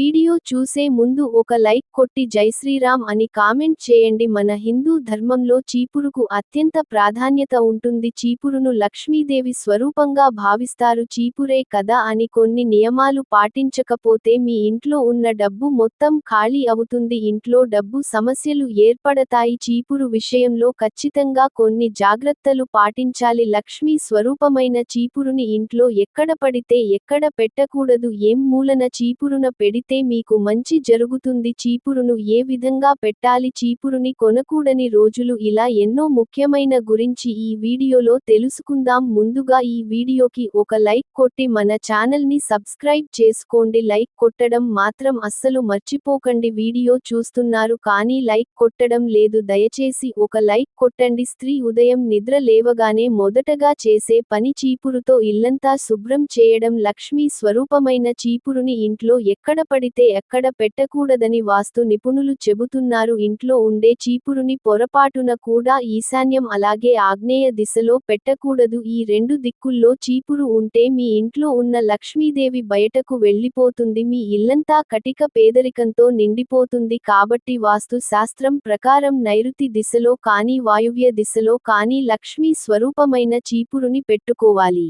Video video చూసే ముందు ఒక లైక్ కొట్టి జైశ్రీరామ్ అని కామెంట్ చేయండి. మన హిందూ ధర్మంలో చీపురుకు అత్యంత ప్రాధాన్యత ఉంటుంది. చీపురును లక్ష్మీదేవి స్వరూపంగా భావిస్తారు. చీపురే కదా అని కొన్ని నియమాలు పాటించకపోతే మీ ఇంట్లో ఉన్న డబ్బు మొత్తం ఖాళీ అవుతుంది. ఇంట్లో డబ్బు సమస్యలు ఏర్పడతాయి. చీపురు విషయంలో ఖచ్చితంగా కొన్ని జాగ్రత్తలు పాటించాలి. లక్ష్మీ స్వరూపమైన చీపురుని ఇంట్లో ఎక్కడ పడితే ఎక్కడ పెట్టకూడదు. ఏం మూలన చీపురున పెడితే మీ మీకు మంచి జరుగుతుంది. చీపురును ఏ విధంగా పెట్టాలి? చీపురుని కొనకూడని రోజులు ఇలా ఎన్నో ముఖ్యమైన గురించి ఈ వీడియోలో తెలుసుకుందాం. ముందుగా ఈ వీడియోకి ఒక లైక్ కొట్టి మన ఛానల్ని సబ్స్క్రైబ్ చేసుకోండి. లైక్ కొట్టడం మాత్రం అస్సలు మర్చిపోకండి. వీడియో చూస్తున్నారు కానీ లైక్ కొట్టడం లేదు. దయచేసి ఒక లైక్ కొట్టండి. స్త్రీ ఉదయం నిద్ర లేవగానే మొదటగా చేసే పని చీపురుతో ఇల్లంతా శుభ్రం చేయడం. లక్ష్మీ స్వరూపమైన చీపురుని ఇంట్లో ఎక్కడ పడితే ఎక్కడ పెట్టకూడదని వాస్తు నిపుణులు చెబుతున్నారు. ఇంట్లో ఉండే చీపురుని పొరపాటున కూడా ఈశాన్యం అలాగే ఆగ్నేయ దిశలో పెట్టకూడదు. ఈ రెండు దిక్కుల్లో చీపురు ఉంటే మీ ఇంట్లో ఉన్న లక్ష్మీదేవి బయటకు వెళ్ళిపోతుంది మీ ఇల్లంతా కటిక పేదరికంతో నిండిపోతుంది కాబట్టి వాస్తు శాస్త్రం ప్రకారం నైరుతి దిశలో కానీ వాయువ్య దిశలో కానీ లక్ష్మీ స్వరూపమైన చీపురుని పెట్టుకోవాలి.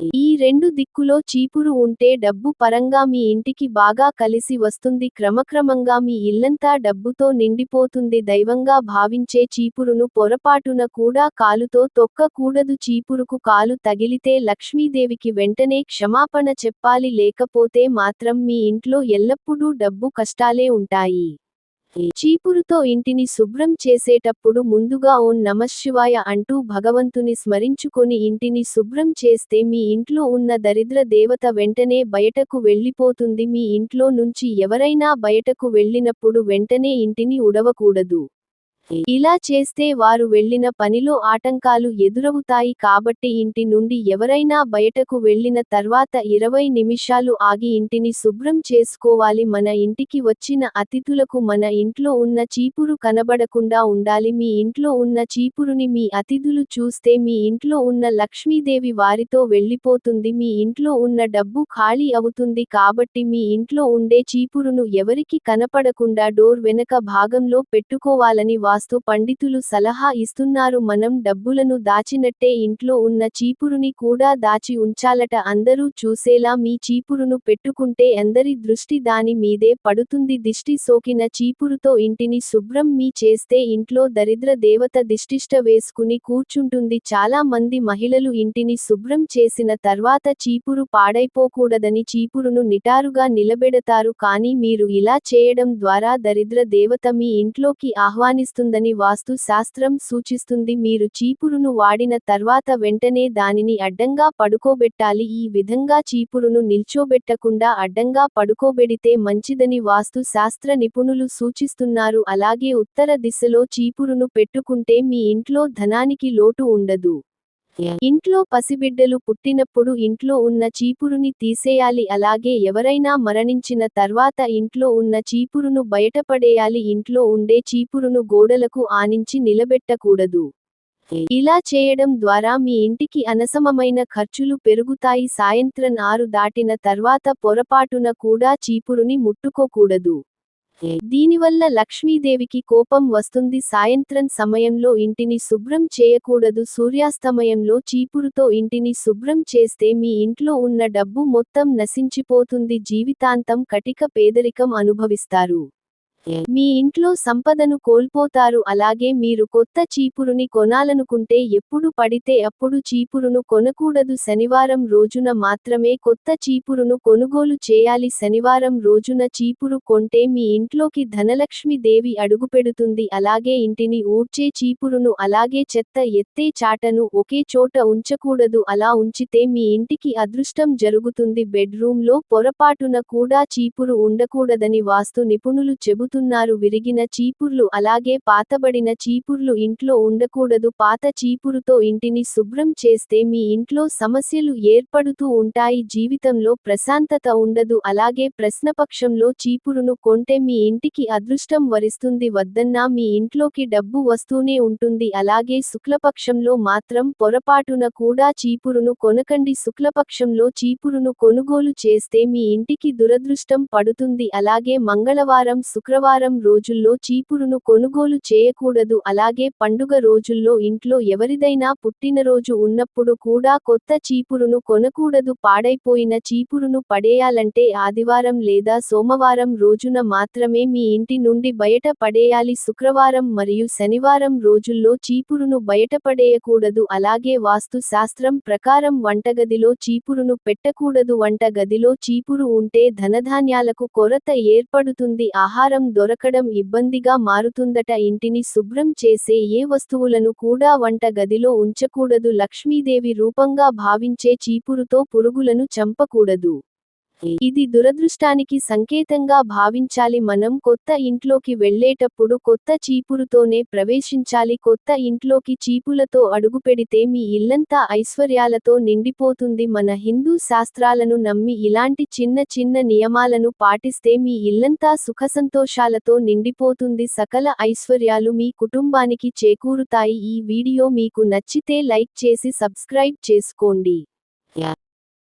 ఈ రెండు దిక్కులో చీపురు ఉంటే డబ్బు పరంగా మీ ఇంటికి బాగా కలిసి వస్తుంది. క్రమక్రమంగా మీ ఇల్లంతా డబ్బుతో నిండిపోతుంది. దైవంగా భావించే చీపురును పొరపాటున కూడా కాలుతో తొక్కకూడదు. చీపురుకు కాలు తగిలితే లక్ష్మీదేవికి వెంటనే క్షమాపణ చెప్పాలి. లేకపోతే మాత్రం మీ ఇంట్లో ఎల్లప్పుడూ డబ్బు కష్టాలే ఉంటాయి. చీపురుతో ఇంటిని శుభ్రం చేసేటప్పుడు ముందుగా ఓం నమశివాయ అంటూ భగవంతుని స్మరించుకొని ఇంటిని శుభ్రం చేస్తే మీ ఇంట్లో ఉన్న దరిద్ర దేవత వెంటనే బయటకు వెళ్ళిపోతుంది. మీ ఇంట్లో నుంచి ఎవరైనా బయటకు వెళ్ళినప్పుడు వెంటనే ఇంటిని ఉడవకూడదు. ఇలా చేస్తే వారు వెళ్ళిన పనిలో ఆటంకాలు ఎదురవుతాయి కాబట్టి ఇంటి నుండి ఎవరైనా బయటకు వెళ్ళిన తర్వాత ఇరవై నిమిషాలు ఆగి ఇంటిని శుభ్రం చేసుకోవాలి. మన ఇంటికి వచ్చిన అతిథులకు మన ఇంట్లో ఉన్న చీపురు కనబడకుండా ఉండాలి. మీ ఇంట్లో ఉన్న చీపురుని మీ అతిథులు చూస్తే మీ ఇంట్లో ఉన్న లక్ష్మీదేవి వారితో వెళ్ళిపోతుంది. మీ ఇంట్లో ఉన్న డబ్బు ఖాళీ అవుతుంది కాబట్టి మీ ఇంట్లో ఉండే చీపురును ఎవరికి కనపడకుండా డోర్ వెనక భాగంలో పెట్టుకోవాలని వాస్తు పండితులు సలహా ఇస్తున్నారు. మనం డబ్బులను దాచినట్టే ఇంట్లో ఉన్న చీపురుని కూడా దాచి ఉంచాలట. అందరూ చూసేలా మీ చీపురును పెట్టుకుంటే అందరి దృష్టి దాని మీదే పడుతుంది. దిష్టి సోకిన చీపురుతో ఇంటిని శుభ్రం మీ చేస్తే ఇంట్లో దరిద్ర దేవత దిష్టిష్ట వేసుకుని కూర్చుంటుంది. చాలా మంది మహిళలు ఇంటిని శుభ్రం చేసిన తర్వాత చీపురు పాడైపోకూడదని చీపురును నిటారుగా నిలబెడతారు. కానీ మీరు ఇలా చేయడం ద్వారా దరిద్ర దేవత మీ ఇంట్లోకి ఆహ్వానిస్తుంది. ఆహ్వానిస్తుందని వాస్తు శాస్త్రం సూచిస్తుంది. మీరు చీపురును వాడిన తర్వాత వెంటనే దానిని అడ్డంగా పడుకోబెట్టాలి. ఈ విధంగా చీపురును నిల్చోబెట్టకుండా అడ్డంగా పడుకోబెడితే మంచిదని వాస్తు శాస్త్ర నిపుణులు సూచిస్తున్నారు. అలాగే ఉత్తర దిశలో చీపురును పెట్టుకుంటే మీ ఇంట్లో ధనానికి లోటు ఉండదు. ఇంట్లో పసిబిడ్డలు పుట్టినప్పుడు ఇంట్లో ఉన్న చీపురుని తీసేయాలి అలాగే ఎవరైనా మరణించిన తర్వాత ఇంట్లో ఉన్న చీపురును బయటపడేయాలి ఇంట్లో ఉండే చీపురును గోడలకు ఆనించి నిలబెట్టకూడదు. ఇలా చేయడం ద్వారా మీ ఇంటికి అనసమమైన ఖర్చులు పెరుగుతాయి. సాయంత్రం ఆరు దాటిన తర్వాత పొరపాటున కూడా చీపురుని ముట్టుకోకూడదు. దీనివల్ల లక్ష్మీదేవికి కోపం వస్తుంది. సాయంత్రం సమయంలో ఇంటిని శుభ్రం చేయకూడదు. సూర్యాస్తమయంలో చీపురుతో ఇంటిని శుభ్రం చేస్తే మీ ఇంట్లో ఉన్న డబ్బు మొత్తం నశించిపోతుంది. జీవితాంతం కటిక పేదరికం అనుభవిస్తారు. మీ ఇంట్లో సంపదను కోల్పోతారు అలాగే మీరు కొత్త చీపురుని కొనాలనుకుంటే ఎప్పుడు పడితే అప్పుడు చీపురును కొనకూడదు. శనివారం రోజున మాత్రమే కొత్త చీపురును కొనుగోలు చేయాలి. శనివారం రోజున చీపురు కొంటే మీ ఇంట్లోకి ధనలక్ష్మి దేవి అడుగుపెడుతుంది. అలాగే ఇంటిని ఊడ్చే చీపురును అలాగే చెత్త ఎత్తే చాటను ఒకే చోట ఉంచకూడదు. అలా ఉంచితే మీ ఇంటికి అదృష్టం జరుగుతుంది. బెడ్రూమ్లో పొరపాటున కూడా చీపురు ఉండకూడదని వాస్తు నిపుణులు చెబుతారు నమ్ముతున్నారు విరిగిన చీపుర్లు అలాగే పాతబడిన చీపుర్లు ఇంట్లో ఉండకూడదు. పాత చీపురుతో ఇంటిని శుభ్రం చేస్తే మీ ఇంట్లో సమస్యలు ఏర్పడుతూ ఉంటాయి. జీవితంలో ప్రశాంతత ఉండదు. అలాగే ప్రశ్నపక్షంలో చీపురును కొంటే మీ ఇంటికి అదృష్టం వరిస్తుంది. వద్దన్నా మీ ఇంట్లోకి డబ్బు వస్తూనే ఉంటుంది. అలాగే శుక్లపక్షంలో మాత్రం పొరపాటున కూడా చీపురును కొనకండి. శుక్లపక్షంలో చీపురును కొనుగోలు చేస్తే మీ ఇంటికి దురదృష్టం పడుతుంది. అలాగే మంగళవారం శుక్రవారం రోజుల్లో చీపురును కొనుగోలు చేయకూడదు. అలాగే పండుగ రోజుల్లో ఇంట్లో ఎవరిదైనా పుట్టినరోజు ఉన్నప్పుడు కూడా కొత్త చీపురును కొనకూడదు. పాడైపోయిన చీపురును పడేయాలంటే ఆదివారం లేదా సోమవారం రోజున మాత్రమే మీ ఇంటి నుండి బయట పడేయాలి. శుక్రవారం మరియు శనివారం రోజుల్లో చీపురును బయటపడేయకూడదు అలాగే వాస్తు శాస్త్రం ప్రకారం వంటగదిలో చీపురును పెట్టకూడదు. వంట గదిలో చీపురు ఉంటే ధనధాన్యాలకు కొరత ఏర్పడుతుంది. ఆహారం దొరకడం ఇబ్బందిగా మారుతుందట. ఇంటిని శుభ్రం చేసే ఏ వస్తువులను కూడా వంట గదిలో ఉంచకూడదు. లక్ష్మీదేవి రూపంగా భావించే చీపురుతో పురుగులను చంపకూడదు. ఇది దురదృష్టానికి సంకేతంగా భావించాలి. మనం కొత్త ఇంట్లోకి వెళ్ళేటప్పుడు కొత్త చీపురుతోనే ప్రవేశించాలి. కొత్త ఇంట్లోకి చీపులతో అడుగుపెడితే మీ ఇల్లంతా ఐశ్వర్యాలతో నిండిపోతుంది. మన హిందూ శాస్త్రాలను నమ్మి ఇలాంటి చిన్న చిన్న నియమాలను పాటిస్తే మీ ఇల్లంతా సుఖసంతోషాలతో నిండిపోతుంది. సకల ఐశ్వర్యాలు మీ కుటుంబానికి చేకూరుతాయి. ఈ వీడియో మీకు నచ్చితే లైక్ చేసి సబ్స్క్రైబ్ చేసుకోండి.